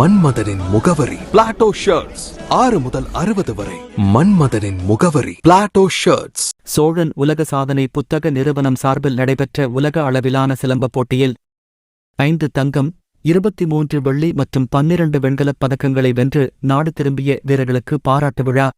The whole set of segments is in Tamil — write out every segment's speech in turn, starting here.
மன்மதனின் முகவரி. பிளாட்டோ ஷர்ட்ஸ் ஆறு முதல் அறுபது வரை. மன்மதனின் முகவரி. பிளாட்டோ ஷர்ட்ஸ் சோழன் உலக சாதனை புத்தக நிறுவனம் சார்பில் நடைபெற்ற உலக அளவிலான சிலம்பப் போட்டியில் ஐந்து தங்கம் இருபத்தி மூன்று வெள்ளி மற்றும் பன்னிரண்டு வெண்கலப் பதக்கங்களை வென்று நாடு திரும்பிய வீரர்களுக்கு பாராட்டு விழா.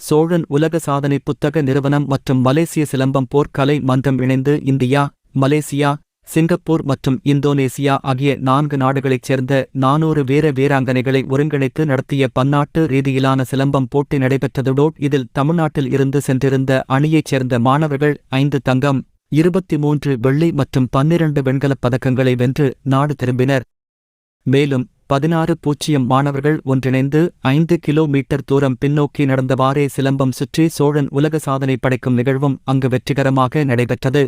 சோழன் உலக சாதனை புத்தக நிறுவனம் மற்றும் மலேசிய சிலம்பம் போர்க்கலை மன்றம் இணைந்து இந்தியா மலேசியா சிங்கப்பூர் மற்றும் இந்தோனேசியா ஆகிய நான்கு நாடுகளைச் சேர்ந்த நானூறு வீர வீராங்கனைகளை ஒருங்கிணைத்து நடத்திய பன்னாட்டு ரீதியிலான சிலம்பம் போட்டி நடைபெற்றதோடு இதில் தமிழ்நாட்டில் இருந்து சென்றிருந்த அணியைச் சேர்ந்த மாணவர்கள் ஐந்து தங்கம் இருபத்தி மூன்று வெள்ளி மற்றும் பன்னிரண்டு வெண்கலப் பதக்கங்களை வென்று நாடு திரும்பினர். மேலும் பதினாறு பூஜ்ஜியம் மாணவர்கள் ஒன்றிணைந்து ஐந்து கிலோமீட்டர் தூரம் பின்னோக்கி நடந்தவாறே சிலம்பம் சுற்றி சோழன் உலக சாதனை படைக்கும் நிகழ்வும் அங்கு வெற்றிகரமாக நடைபெற்றது.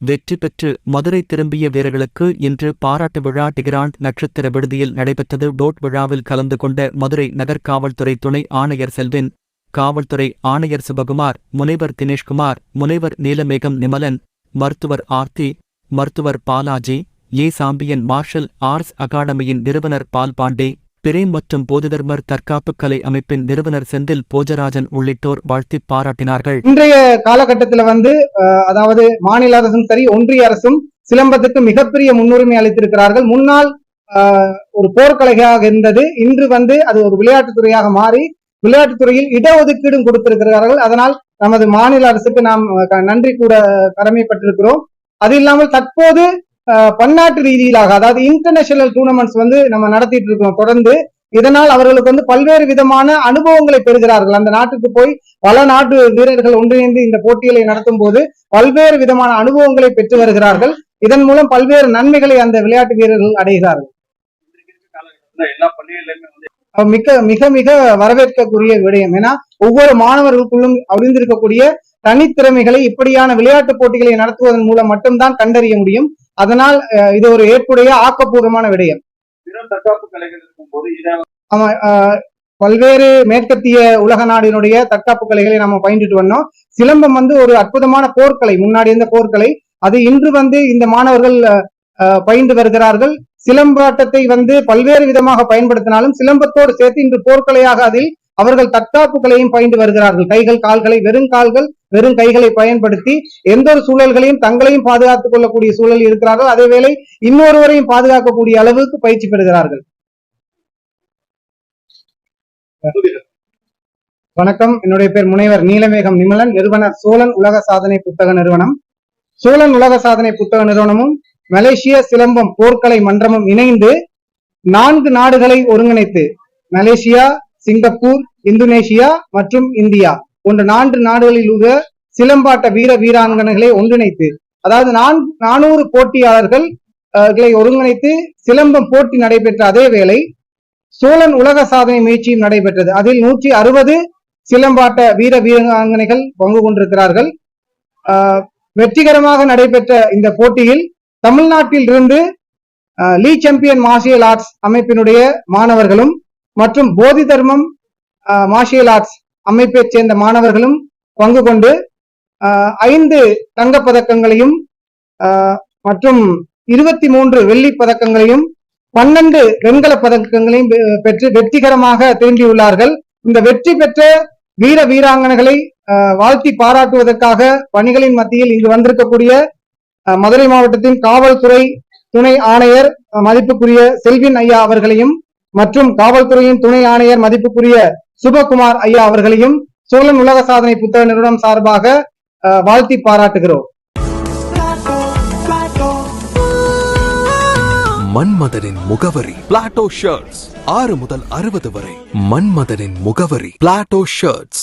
வெற்றி பெற்று மதுரை திரும்பிய வீரர்களுக்கு இன்று பாராட்டு விழா டிகிராண்ட் நட்சத்திர விடுதியில் நடைபெற்றது. டோட் விழாவில் கலந்து கொண்ட மதுரை நகர் காவல்துறை துணை ஆணையர் செல்வின் காவல்துறை ஆணையர் சிவகுமார் முனைவர் தினேஷ்குமார் முனைவர் நீலமேகம் நிமலன் மருத்துவர் ஆர்த்தி மருத்துவர் Balaji A champion martial arts அகாடமியின் நிறுவனர் பால் பாண்டே பிரேம் மற்றும் போதிதர்மர் தற்காப்பு கலை அமைப்பின் நிறுவனர் செந்தில் போஜராஜன் உள்ளிட்டோர் வாழ்த்தி பாராட்டினார்கள். இன்றைய காலகட்டத்தில் வந்து அதாவது மாநில அரசும் சரி ஒன்றிய அரசும் சிலம்பத்துக்கு மிகப்பெரிய முன்னுரிமை அளித்திருக்கிறார்கள். முன்னால் ஒரு போர்க்கலையாக இருந்தது. இன்று வந்து அது ஒரு விளையாட்டுத் துறையாக மாறி விளையாட்டுத் துறையில் இடஒதுக்கீடும் கொடுத்திருக்கிறார்கள். அதனால் நமது மாநில அரசுக்கு நாம் நன்றி கூட கடமைப்பட்டிருக்கிறோம். அது இல்லாமல் தற்போது பன்னாட்டு ரீதியிலாக அதாவது இன்டர்நேஷனல் டூர்னமெண்ட்ஸ் வந்து நம்ம நடத்திட்டு இருக்கோம் தொடர்ந்து. இதனால் அவர்களுக்கு வந்து பல்வேறு விதமான அனுபவங்களை பெறுகிறார்கள். அந்த நாட்டுக்கு போய் பல நாட்டு வீரர்கள் ஒன்றிணைந்து இந்த போட்டிகளை நடத்தும் போது பல்வேறு விதமான அனுபவங்களை பெற்று வருகிறார்கள். இதன் மூலம் பல்வேறு நன்மைகளை அந்த விளையாட்டு வீரர்கள் அடைகிறார்கள். மிக மிக மிக வரவேற்கக்கூடிய விடயம். ஏன்னா ஒவ்வொரு மாணவர்களுக்குள்ளும் அறிந்திருக்கக்கூடிய தனித்திறமைகளை இப்படியான விளையாட்டு போட்டிகளை நடத்துவதன் மூலம் மட்டும்தான் கண்டறிய முடியும். அதனால் இது ஒரு ஏற்புடைய ஆக்கப்பூர்வமான விடயம். ஆமா பல்வேறு மேற்கத்திய உலக நாடினுடைய தற்காப்பு கலைகளை நம்ம பயின்றுட்டு வந்தோம். சிலம்பம் வந்து ஒரு அற்புதமான போர்க்கலை முன்னாடி இருந்த போர்க்கலை. அது இன்று வந்து இந்த மாணவர்கள் பயின்று வருகிறார்கள். சிலம்பாட்டத்தை வந்து பல்வேறு விதமாக பயன்படுத்தினாலும் சிலம்பத்தோடு சேர்த்து இன்று போர்க்கலையாக அதில் அவர்கள் தற்காப்பு கலையும் பயின்று வருகிறார்கள். கைகள் கால்களை வெறும் கால்கள் வெறும் கைகளை பயன்படுத்தி எந்த ஒரு சூழல்களையும் தங்களையும் பாதுகாத்துக் கொள்ளக்கூடிய சூழல் இருக்கிறார்கள். அதேவேளை இன்னொருவரையும் பாதுகாக்கக்கூடிய அளவுக்கு பயிற்சி பெறுகிறார்கள். வணக்கம். என்னுடைய பேர் முனைவர் நீலமேகம் நிமலன் நிறுவனர் சோழன் உலக சாதனை புத்தக நிறுவனம். சோழன் உலக சாதனை புத்தக நிறுவனமும் மலேசிய சிலம்பம் போர்க்கலை மன்றமும் இணைந்து நான்கு நாடுகளை ஒருங்கிணைத்து மலேசியா சிங்கப்பூர் இந்தோனேஷியா மற்றும் இந்தியா. போன்ற நான்கு நாடுகளில் உள்ள சிலம்பாட்ட வீர வீராங்கனைகளை ஒன்றிணைத்து அதாவது நான் நானூறு போட்டியாளர்கள் களை ஒருங்கிணைத்து சிலம்பம் போட்டி நடைபெற்ற அதே வேளை சோழன் உலக சாதனை முயற்சியும் நடைபெற்றது. அதில் நூற்றி அறுபது சிலம்பாட்ட வீர வீராங்கனைகள் பங்கு கொண்டிருக்கிறார்கள். ஆஹ் வெற்றிகரமாக நடைபெற்ற இந்த போட்டியில் தமிழ்நாட்டில் இருந்து லீ சாம்பியன் மார்ஷியல் ஆர்ட்ஸ் அமைப்பினுடைய மாணவர்களும் மற்றும் போதி தர்மம் ஆஹ் மார்ஷியல் ஆர்ட்ஸ் அமைப்பைச் சேர்ந்த மாணவர்களும் பங்கு கொண்டு ஐந்து தங்கப் பதக்கங்களையும் மற்றும் இருபத்தி மூன்று வெள்ளி பதக்கங்களையும் பன்னெண்டு வெண்கல பதக்கங்களையும் பெற்று வெற்றிகரமாக திரும்பியுள்ளார்கள். இந்த வெற்றி பெற்ற வீர வீராங்கனைகளை வாழ்த்தி பாராட்டுவதற்காக பணிகளின் மத்தியில் இங்கு வந்திருக்கக்கூடிய அஹ், மதுரை மாவட்டத்தின் காவல்துறை துணை ஆணையர் மதிப்புக்குரிய செல்வின் ஐயா அவர்களையும் மற்றும் காவல்துறையின் துணை ஆணையர் மதிப்புக்குரிய சுபகுமார் ஐயா அவர்களையும் சோழன் உலக சாதனை புத்தக நிறுவனம் சார்பாக வாழ்த்தி பாராட்டுகிறோம். மன்மதனின் முகவரி பிளாட்டோ ஷர்ட்ஸ் ஆறு முதல் அறுபது வரை மன்மதனின் முகவரி பிளாட்டோ ஷர்ட்ஸ்